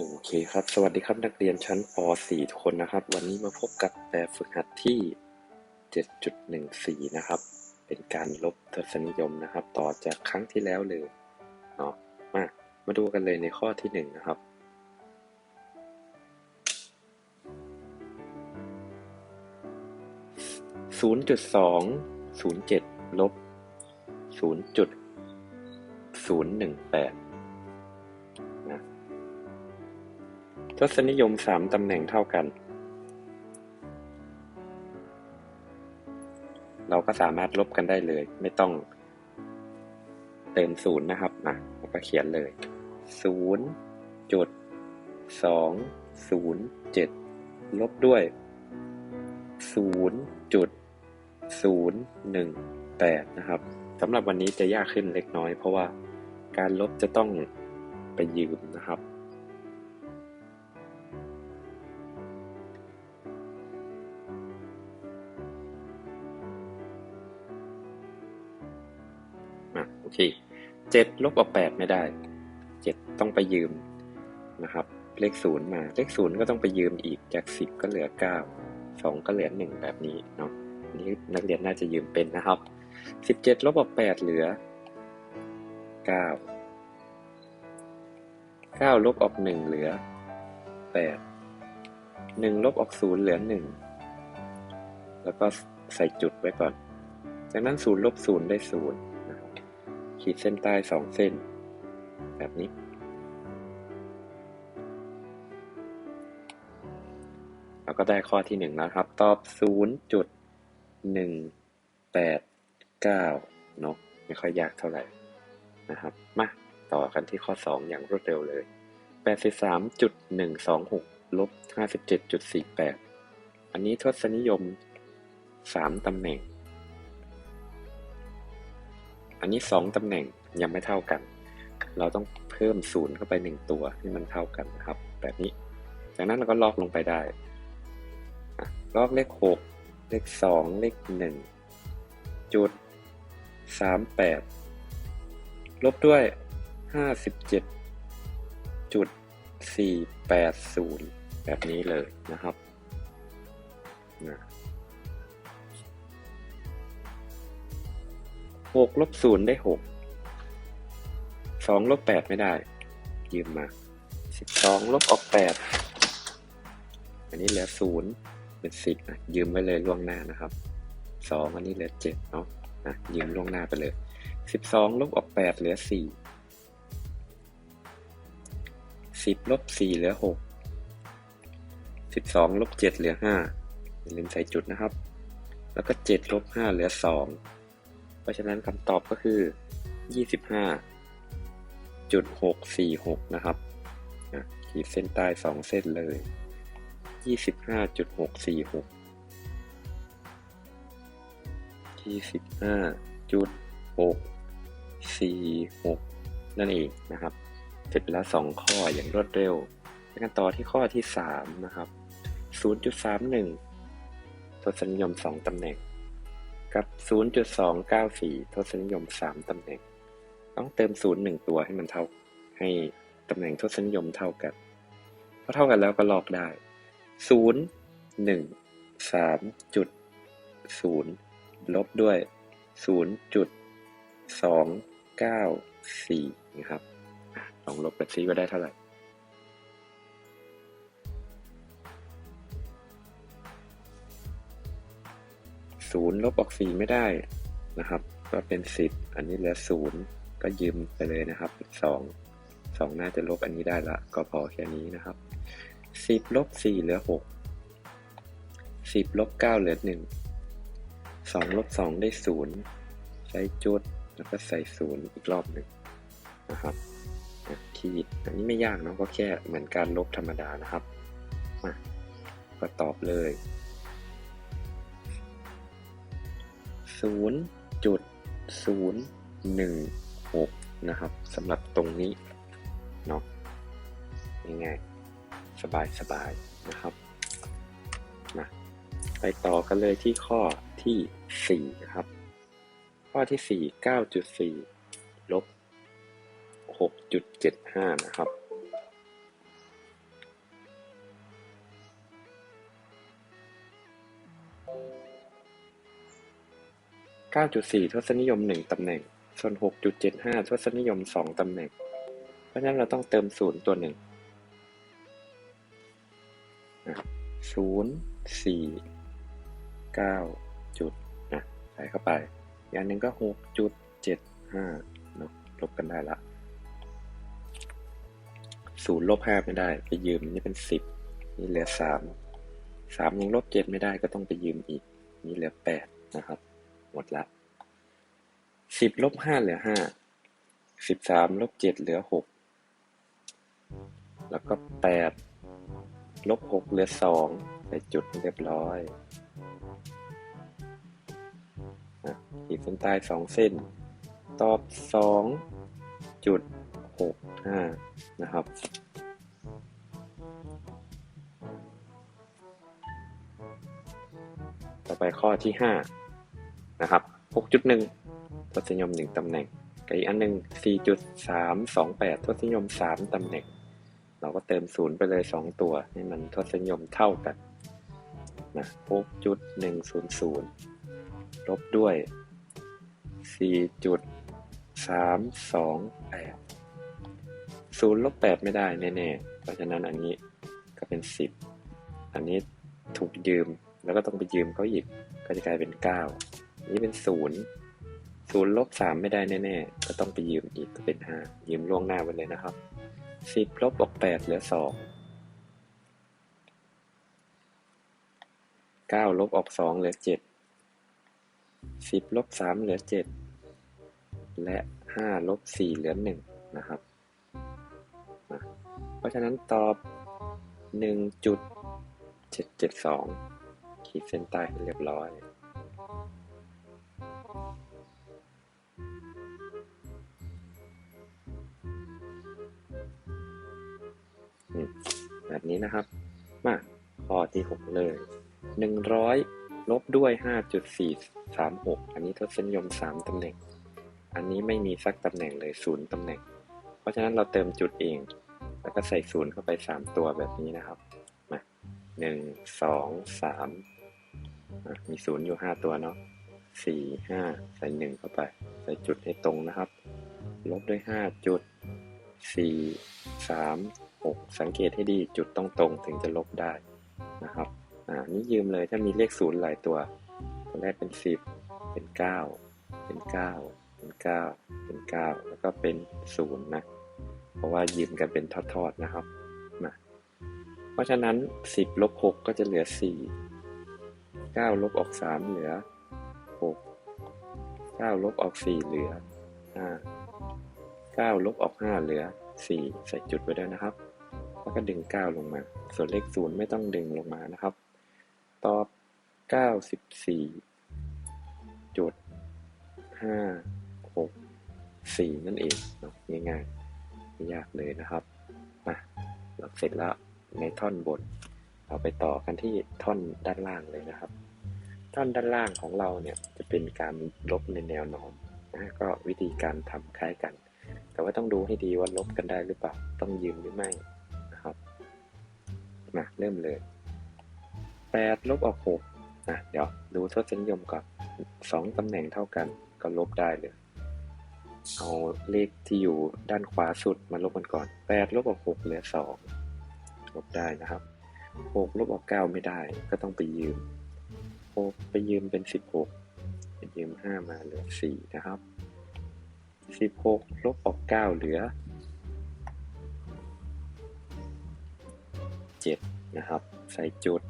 โอเคครับ สวัสดีครับนักเรียนชั้นป .4 ทุกคนนะครับ วันนี้มาพบกับแบบฝึกหัดที่ 7.14 นะครับ เป็นการลบทศนิยมนะครับ ต่อจากครั้งที่แล้วเลยเนาะมา มาดูกันเลยในข้อที่ 1 นะครับ 0.207 ลบ 0.018 ทศนิยมสามตำแหน่งเท่ากัน เราก็สามารถลบกันได้เลย ไม่ต้องเติมศูนย์นะครับนะเราก็เขียนเลยศูนย์จุดสองศูนย์เจ็ดลบด้วยศูนย์จุดศูนย์หนึ่งแปดนะครับสำหรับวันนี้จะยากขึ้นเล็กน้อย เพราะว่าการลบจะต้องไปยืมนะครับ อะโอเคเจ็ดลบออกแปดไม่ได้เจ็ดต้องไปยืมนะครับ เลขศูนย์มาเลขศูนย์ก็ต้องไปยืมอีกจากสิบก็เหลือเก้าสองก็เหลือหนึ่งแบบนี้เนาะนี้นักเรียนน่าจะยืมเป็นนะครับสิบเจ็ดลบออกแปดเหลือเก้าเก้าลบออกหนึ่งเหลือแปดหนึ่งลบออกศูนย์เหลือหนึ่งแล้วก็ใส่จุดไว้ก่อน จากนั้นศูนย์ลบศูนย์ได้ศูนย์ ขีดเส้นใต้สองเส้น แบบนี้ เราก็ได้ข้อที่หนึ่งแล้วครับ ตอบศูนย์จุดหนึ่งแปดเก้าเนาะไม่ค่อยยากเท่าไหร่นะครับ มาต่อกันที่ข้อสองอย่างรวดเร็วเลยแปดสิบสามจุดหนึ่งสองหกลบห้าสิบเจ็ดจุดสี่แปดอันนี้ทศนิยมสามตำแหน่ง อันนี้สองตำแหน่งยังไม่เท่ากัน เราต้องเพิ่มศูนย์เข้าไปหนึ่งตัวให้มันเท่ากันนะครับ แบบนี้ จากนั้นเราก็ลอกลงไปได้ลอกเลขหกเลขสองเลขหนึ่งจุดสามแปดลบด้วยห้าสิบเจ็ดจุดสี่แปดศูนย์แบบนี้เลยนะครับนะ หกลบศูนย์ได้หกสองลบแปดไม่ได้ ยืมมาสิบสองลบออกแปดอันนี้เหลือศูนย์เป็นสิบนะยืมไว้เลยล่วงหน้านะครับสองอันนี้เหลือเจ็ดเนาะนะยืมล่วงหน้าไปเลยสิบสองลบออกแปดเหลือสี่สิบลบสี่เหลือหกสิบสองลบเจ็ดเหลือห้าอย่าลืมใส่จุดนะครับ แล้วก็เจ็ดลบห้าเหลือสอง ราะฉะนั้นคำตอบก็คือยี่สิบห้าจุดหกสี่หกนะครับขีดเส้นใต้สองเส้นเลยยี่สิบห้าจุดหกสี่หกยี่สิบห้าจุดหกสี่หกนั่นเองนะครับ เสร็จแล้วสองข้ออย่างรวดเร็วไปกันต่อที่ข้อที่สามนะครับศูนย์จุดสามหนึ่งทศนิยมสองตำแหน่ง กับศูนย์จุดสองเก้าสี่ทศนิยมสามตำแหน่ง ต้องเติมศูนย์หนึ่งตัวให้มันเท่า ให้ตำแหน่งทศนิยมเท่ากัน พอเท่ากันแล้วก็ลอกได้ศูนย์หนึ่งสามจุดศูนย์ลบด้วยศูนย์จุดสองเก้าสี่นะครับ ลองลบกันซิว่าได้เท่าไหร่ ศูนย์ลบออกสี่ไม่ได้นะครับ ก็เป็นสิบอันนี้เหลือศูนย์ก็ยืมไปเลยนะครับสองสองน่าจะลบอันนี้ได้ละ ก็พอแค่นี้นะครับสิบลบสี่เหลือหกสิบลบเก้าเหลือหนึ่งสองลบสองได้ศูนย์ใช้จุดแล้วก็ใส่ศูนย์อีกรอบหนึ่งนะครับขีดอันนี้ไม่ยากเนาะก็แค่เหมือนการลบธรรมดานะครับมาก็ตอบเลย ศูนย์จุดศูนย์หนึ่งหกนะครับสำหรับตรงนี้เนาะง่ายๆสบายสบายๆนะครับนะไปต่อกันเลยที่ข้อที่สี่นะครับ ข้อที่สี่เก้าจุดสี่ลบหกจุดเจ็ดห้านะครับ 9.4 ทศนิยม 1 ตำแหน่ง ส่วน 6.75 ทศนิยม 2 ตำแหน่ง เพราะฉะนั้นเราต้องเติมศูนย์ตัวหนึ่งศูนย์สี่เก้าจุดนะใส่เข้าไป อย่างหนึ่งก็หกจุดเจ็ดห้าเนาะลบกันได้ละศูนย์ลบห้าไม่ได้ ไปยืมนี่เป็นสิบนี่เหลือสามสามยังลบเจ็ดไม่ได้ก็ต้องไปยืมอีก นี่เหลือแปดนะครับ หมดละสิบลบห้าเหลือห้าสิบสามลบเจ็ดเหลือหกแล้วก็แปดลบหกเหลือสองใส่จุดเรียบร้อยขีดเส้นใต้สองเส้น ตอบสองจุดหกห้านะครับต่อไปข้อที่ห้า นะครับหกจุดหนึ่งทศนิยมหนึ่งตำแหน่งกับอีกอันหนึ่งสี่จุดสามสองแปดทศนิยมสามตำแหน่ง เราก็เติมศูนย์ไปเลยสองตัว ให้มันทศนิยมเท่ากันนะหกจุดหนึ่งศูนย์ศูนย์ลบด้วยสี่จุดสามสองแปดศูนย์ลบแปดไม่ได้แน่ๆ เพราะฉะนั้นอันนี้ก็เป็นสิบอันนี้ถูกยืมแล้วก็ต้องไปยืมเขาอีกก็จะกลายเป็นเก้า นี้เป็นศูนย์ศูนย์ลบสามไม่ได้แน่ๆ ก็ต้องไปยืมอีกก็เป็นห้ายืมล่วงหน้าไปเลยนะครับสิบลบออกแปดเหลือสองเก้าลบออกสองเหลือเจ็ดสิบลบสามเหลือเจ็ดและห้าลบสี่เหลือหนึ่งนะครับเพราะฉะนั้นตอบหนึ่งจุดเจ็ดเจ็ดสองขีดเส้นใต้เรียบร้อย แบบนี้นะครับ มาข้อที่หกเลยหนึ่งร้อยลบด้วยห้าจุดสี่สามหกอันนี้ทศนิยมสามตำแหน่ง อันนี้ไม่มีสักตำแหน่งเลยศูนย์ตำแหน่ง เพราะฉะนั้นเราเติมจุดเอง แล้วก็ใส่ศูนย์เข้าไปสามตัวแบบนี้นะครับมาหนึ่งสองสามมีศูนย์อยู่ห้าตัวเนาะสี่ห้าใส่หนึ่งเข้าไป ใส่จุดให้ตรงนะครับ ลบด้วยห้าจุดสี่สามหกสังเกตให้ดีจุดต้องตรงถึงจะลบได้นะครับอ่านี่ยืมเลยถ้ามีเลขศูนย์หลายตัว ตัวแรกเป็นสิบเป็นเก้าเป็นเก้าเป็นเก้าเป็นเก้าแล้วก็เป็นศูนย์นะเพราะว่ายืมกันเป็นทอดๆนะครับมาเพราะฉะนั้นสิบลบหกก็จะเหลือสี่เก้าลบออกสามเหลือหกเก้าลบออกสี่เหลือห้าเก้าลบออกห้าเหลือสี่ใส่จุดไว้ด้วยนะครับ แล้วก็ดึงเก้าลงมา ส่วนเลขศูนย์ไม่ต้องดึงลงมานะครับ ตอบเก้าสิบสี่จุดห้าหกสี่นั่นเองเนาะง่ายๆไม่ยากเลยนะครับมาเราเสร็จแล้วในท่อนบน เราไปต่อกันที่ท่อนด้านล่างเลยนะครับ ท่อนด้านล่างของเราเนี่ยจะเป็นการลบในแนวนอนนะก็วิธีการทำคล้ายกัน แต่ว่าต้องดูให้ดีว่าลบกันได้หรือเปล่า ต้องยืมหรือไม่ มาเริ่มเลยแปดลบออกหกอะเดี๋ยวดูทศนิยมก่อนสองตำแหน่งเท่ากันก็ลบได้เลยเอาเลขที่อยู่ด้านขวาสุดมาลบกันก่อนแปดลบออกหกเหลือสองลบได้นะครับหกลบออกเก้าไม่ได้ก็ต้องไปยืมหกไปยืมเป็นสิบหกไปยืมห้ามาเหลือสี่นะครับสิบหกลบออกเก้าเหลือ เจ็ดนะครับ ใส่จุด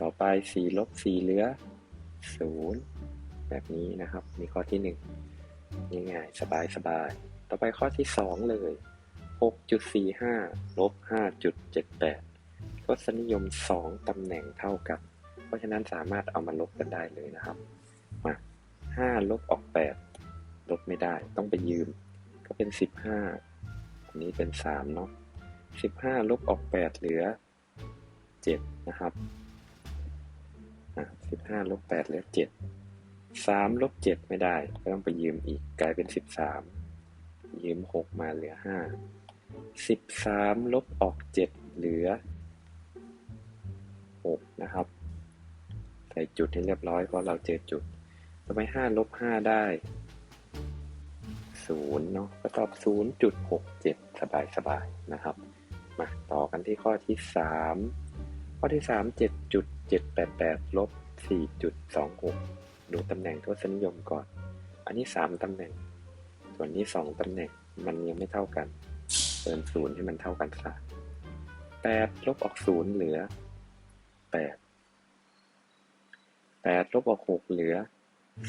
ต่อไปสี่ลบสี่เหลือศูนย์แบบนี้นะครับ มีข้อที่หนึ่งง่ายๆ สบายๆต่อไปข้อที่สองเลยหกจุดสี่ห้าลบห้าจุดเจ็ดแปดทศนิยมสองตำแหน่งเท่ากัน เพราะฉะนั้นสามารถเอามาลบกันได้เลยนะครับ มาห้าลบออกแปดลบไม่ได้ ต้องไปยืม ก็เป็นสิบห้าอันนี้เป็นสามเนาะ สิบห้าลบออกแปดเหลือเจ็ดนะครับสิบห้าลบแปดเหลือเจ็ดสามลบเจ็ดไม่ได้ก็ต้องไปยืมอีกกลายเป็นสิบสามยืมหกมาเหลือห้าสิบสามลบออกเจ็ดเหลือหกนะครับ ใส่จุดให้เรียบร้อยเพราะเราเจอจุดต่อไปห้าลบห้าได้ศูนย์เนาะก็ตอบศูนย์จุดหกเจ็ดสบายสบายๆนะครับ มาต่อกันที่ข้อที่สามข้อที่สามเจ็ดจุดเจ็ดแปดแปดลบสี่จุดสองหกดูตำแหน่งทศนิยมก่อน อันนี้สามตำแหน่ง ส่วนนี้สองตำแหน่งมันยังไม่เท่ากันเติมศูนย์ให้มันเท่ากันซะแปดลบออกศูนย์เหลือแปดแปดลบออกหกเหลือ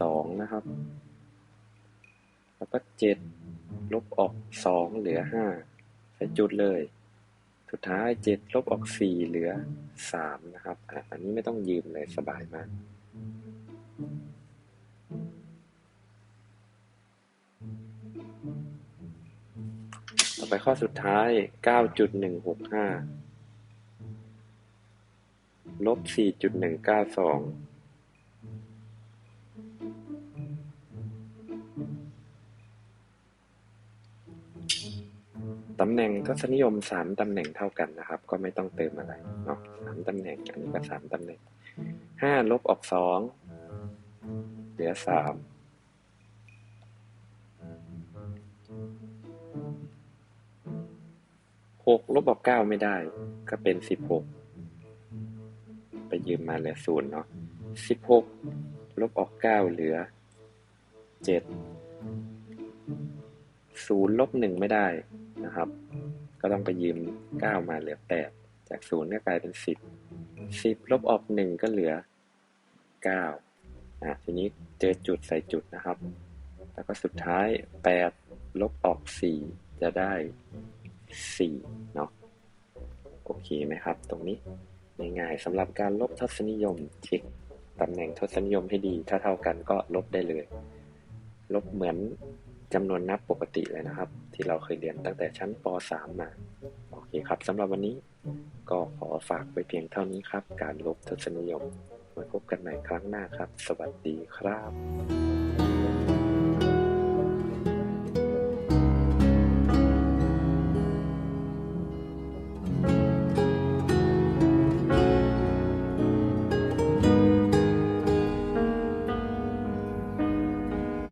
สองนะครับ แล้วก็เจ็ดลบออกสองเหลือห้าใส่จุดเลย สุดท้ายเจ็ดลบออกสี่เหลือสามนะครับอันนี้ไม่ต้องยืมเลยสบายมาก ต่อไปข้อสุดท้าย9.165ลบ4.192 ตำแหน่งทศนิยม3ตำแหน่งเท่ากันนะครับ ก็ไม่ต้องเติมอะไรเนาะสามตำแหน่ง อันนี้ก็3ตำแหน่ง5ลบออก2เหลือ3หกลบออกเก้าไม่ได้ ก็เป็นสิบหกไปยืมมาเหลือศูนย์เนาะสิบหกลบออกเก้าเหลือเจ็ดศูนย์ลบหนึ่งไม่ได้ นะครับ ก็ต้องไปยืมเก้ามาเหลือแปดจากศูนย์ก็กลายเป็นสิบสิบลบออกหนึ่งก็เหลือเก้าอะ ทีนี้เจอจุดใส่จุดนะครับ แล้วก็สุดท้ายแปดลบออกสี่จะได้สี่เนาะโอเคไหมครับ ตรงนี้ง่ายๆสำหรับการลบทศนิยมเช็คตำแหน่งทศนิยมให้ดี ถ้าเท่ากันก็ลบได้เลย ลบเหมือน จำนวนนับปกติเลยนะครับ ที่เราเคยเรียนตั้งแต่ชั้นป .3 มา โอเคครับสำหรับวันนี้ก็ขอฝากไปเพียงเท่านี้ครับ การลบทศนิยมไว้พบกันใหม่ครั้งหน้าครับ สวัสดีครับ